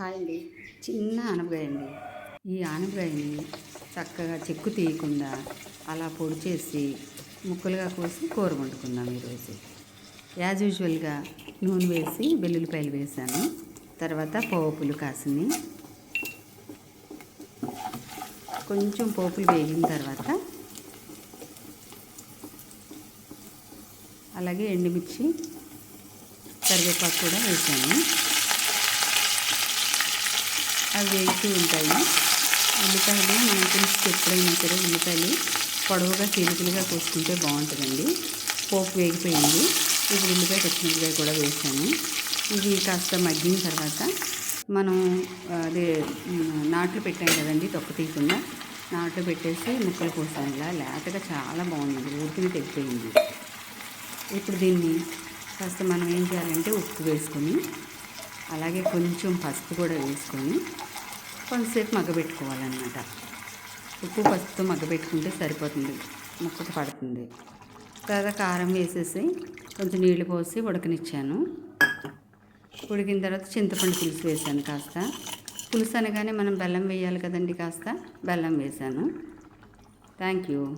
Hi అండి చిన్న ఆనపకాయ అండి ఈ ఆనపకాయని చక్కగా చెక్కు తీయకుండా అలా పొడి చేసి ముక్కలుగా కోసి కూర వండుకుందాం ఈరోజు. యాజ్ యూజువల్గా నూనె వేసి వెల్లుల్లిపాయలు వేసాను. తర్వాత పోపులు కాసిని కొంచెం పోపులు వేగిన తర్వాత అలాగే ఎండుమిర్చి కరివేపాకు కూడా వేసాను. అవి వేగుతూ ఉంటాయి. ఉల్లిపాయలు మనం పులుసుకి ఎప్పుడైనా సరే ఉల్లిపాయలు పొడవుగా చీలికలుగా కోసుకుంటే బాగుంటుందండి. పోపు వేగిపోయింది. ఇప్పుడు ఉల్లిపాయ పచ్చిమిరపకాయ కూడా వేసాను. ఇవి కాస్త మగ్గిన తర్వాత మనం అదే నాట్లు పెట్టాం కదండి తొక్క తీయకుండా. నాట్లు పెట్టేసి ముక్కలు కోసాను. ఇలా లేతగా చాలా బాగుంది. ఊరికి తెగిపోయింది. ఇప్పుడు దీన్ని కాస్త మనం ఏం చేయాలంటే ఉప్పు వేసుకొని అలాగే కొంచెం పసుపు కూడా వేసుకొని కొంతసేపు మగ్గబెట్టుకోవాలన్నమాట. ఉప్పు పసుపుతో మగ్గబెట్టుకుంటే సరిపోతుంది. ముక్కకు పడుతుంది. తర్వాత కారం వేసేసి కొంచెం నీళ్ళు పోసి ఉడకనిచ్చాను. ఉడికిన తర్వాత చింతపండు పులుసు వేసాను కాస్త. పులుసు అనగానే మనం బెల్లం వేయాలి కదండి కాస్త. బెల్లం వేసాను. Thank you.